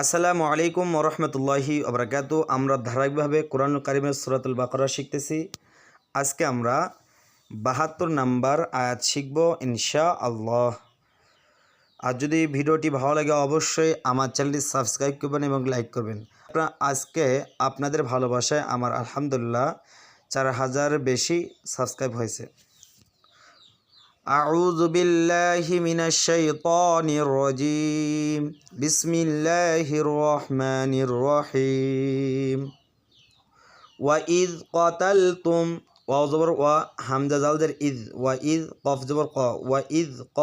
আসসালামু আলাইকুম ওরহমতুল্লাহি আবরাকাত আমরা ধারাবাহিকভাবে কোরআন কারিমের সুরাতুল বাকরা শিখতেছি। আজকে আমরা বাহাত্তর নাম্বার আয়াত শিখব ইনশা আল্লাহ আর যদি ভিডিওটি ভালো লাগে অবশ্যই আমার চ্যানেলটি সাবস্ক্রাইব করবেন এবং লাইক করবেন। আপনারা আজকে আপনাদের ভালোবাসায় আমার আলহামদুলিল্লাহ চার হাজার বেশি সাবস্ক্রাইব হয়েছে। أعوذ بالله من الشيطان الرجيم بسم الله الرحمن الرحيم وإذ قتلتم واو زبر و হামজা জালদের ইদ ওয়া ইদ কফ জবর ক ওয়া ইদ ক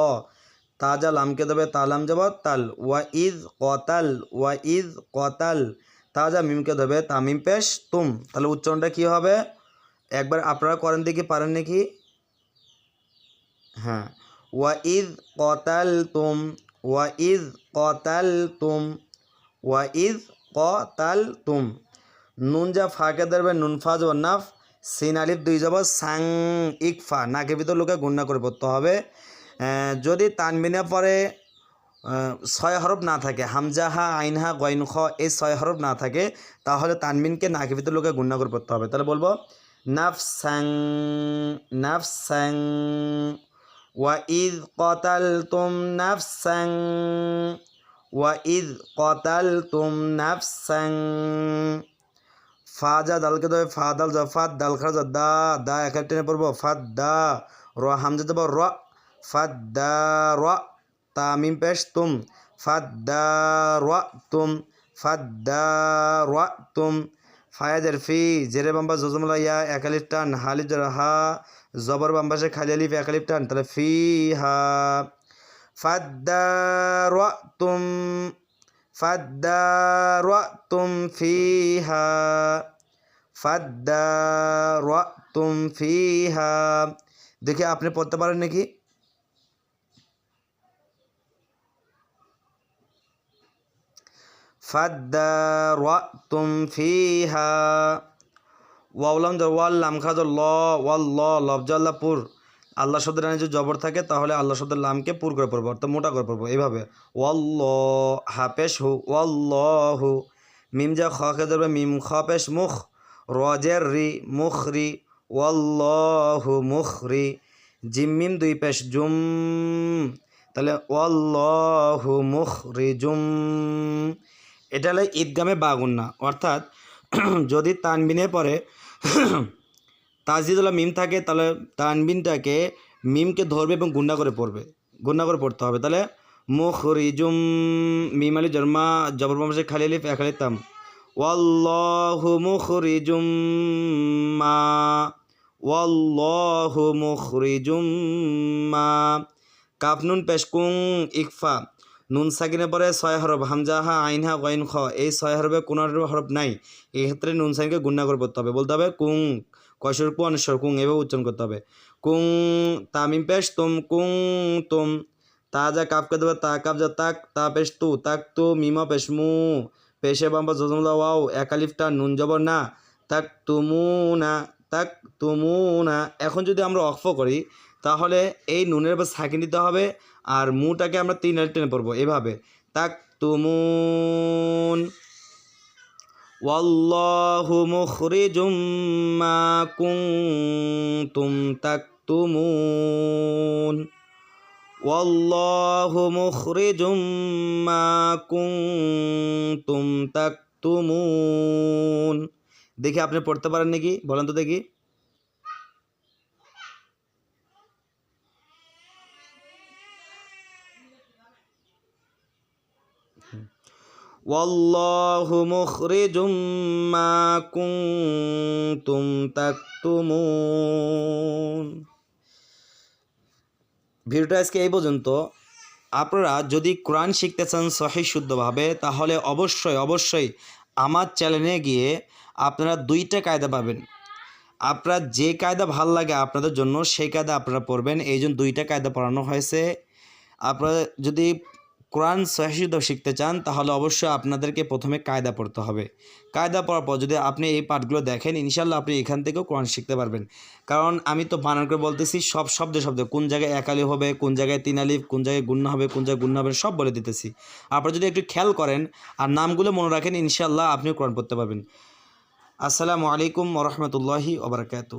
তাজা লামকে দেবে তালাম জবর তাল ওয়া ইদ কতাল ওয়া ইদ কতাল তাজা মিমকে দেবে তামিম পেশ তুম তাহলে উচ্চারণটা কি হবে একবার আপনারা করেন দেখি পারেন নাকি হ্যাঁ। ওয়াইদ কতাল তুম ওয়াইদ কতাল তুম ওয়াইদ কতাল তুম নুন যা ফাঁকে ধরবে, নুন ফা যাব নাফ, সিন আলিফ দুই যাব সাং ইকফা নাকের ভিতর লোকে গুণনা করে পড়তে হবে। যদি তানবিনে পরে ছয় হরফ না থাকে হামজাহা আইনহা গয়ন খ এই ছয় হরফ না থাকে, তাহলে তানবিনকে নাকের ভিতর লোকে গুণনা করে পড়তে হবে। তাহলে বলব, নাফ সাং নাফ সাং وإذ قتلتم نفسا وإذ قتلتم نفسا ফাজা দালকে দেবে ফা দাল যা ফাদ দাল খা যা দা দা একা টেনে পড়বো ফাদ দা র হামজা দেবো র ফাদ দা র তামিম পেশ তুম ফাদ দা র তুম ফাদ দা র তুম ফায়াদের ফি জেরে বাম্বা জজমলা ইয়া একালিফ টান হালিফ জের হা জবর বাম্বাসে খালি আলিফ একালিফ টান, তাহলে ফি হা ফাদ্দারাতুম ফাদ্দারাতুম ফিহা ফাদ্দারাতুম ফিহা। দেখি আপনি পড়তে পারেন নাকি? ফাদ্দারাতুম ফিহা। ওয়াউলাম জ ওয়াল লাম খাজ ল, ওয়াল ল লফজাল্লাপুর আল্লাহ শব্দের যে জবর থাকে, তাহলে আল্লাহ শব্দের লামকে পুর করে পড়ব, অর্থাৎ মোটা করে পড়ব। এইভাবে ওয়াল্ল হাফেশ হু ওয়াল্ল হু মিম যা খ ধরবে, মিম খ পেশ মুখ রজের রি মুখ রি ওয়াল্লহু মুখ রি, জিম মিম দুই পেশ জুম। তাহলে ওয়াল্লহু মুখ রি, জুম। এটা হলো ঈদগামে বাগুন্না, অর্থাৎ যদি তানবিনে পরে তাজিদুল্লাহ মিম থাকে, তাহলে তানবিনটাকে মিমকে ধরবে এবং গুন্ডা করে পড়বে। গুন্ডা করে পড়তে হবে। তাহলে মুখ রিজুম মিম আলি জন্মা জবর বংশে খালি আলিফ এক আলিফ তাম। ওয়াল্লাহু মুখরিজুম মা, ওয়াল্লাহু মুখরিজুম মা। কাফ নুন পেশকুং ইকফা। নুন সাকিনে পরে ছয় হরফ হামজাহা আইনহা গইন খ। এই ছয় হরফে কোনো হরফ নাই। এই ক্ষেত্রে নুন সাইনকে করে পড়তে হবে বলতে হবে কুং কয়সর কু অনেশ্বর কুং এভাবে উচ্চারণ করতে হবে কুং, তামিম পেশ, তুম, কুং, তুম। তা যা কাপ কাপকে দেবে, তা কাপ যা, তাক, তা পেশ, তু, তাক, তু, মিমা পেশ, মু। পেশে বাম্বা জজমলা ওয়াও একালিফটা নুন জবর না। তাক তুমু না। তাক তুমু না। এখন যদি আমরা অক্ফ করি তাহলে এই নুনের বা সাকিন দিতে হবে আর মুটাকে আমরা তিন আলি টেনে পড়ব, এভাবে। তাক তুমুন। ওয়াল্লাহু মুখরিজুম মা কুনতুম তাকতুমুন ওয়াল্লাহু মুখরিজুম মা কুনতুম তাকতুমুন দেখি আপনি পড়তে পারেন নাকি? বলেন তো দেখি। ওয়াল্লাহু মুখরিজুম মা কুনতুম তাকতুমুন। ভিডিওটা আজকে এই পর্যন্ত। আপনারা যদি কোরআন শিখতে চান সহি শুদ্ধভাবে, তাহলে অবশ্যই অবশ্যই আমার চ্যানেলে গিয়ে আপনারা দুইটা কায়দা পাবেন। আপনার যে কায়দা ভালো লাগে আপনাদের জন্য, সেই কায়দা আপনারা পড়বেন। এই জন্য দুইটা কায়দা পড়ানো হয়েছে। আপনারা যদি কোরআন সহিশুদ্ধ শিখতে চান, তাহলে অবশ্যই আপনাদেরকে প্রথমে কায়দা পড়তে হবে। কায়দা পড়ার পর যদি আপনি এই পাঠগুলো দেখেন ইনশাল্লাহ আপনি এখান থেকেও কোরআন শিখতে পারবেন। কারণ আমি তো বানান করে বলতেছি, সব শব্দে শব্দে, কোন জায়গায় একালি হবে, কোন জায়গায় তিন কোন জায়গায় গুণ্য হবে, কোন জায়গায় গুণ্য হবে, সব বলে দিতেছি। আপনারা যদি একটু খেয়াল করেন আর নামগুলো মনে রাখেন ইনশাল্লাহ আপনিও কোরআন পড়তে পারবেন। আসসালামু আলাইকুম ওরহমতুল্লাহি ওবরাকাতু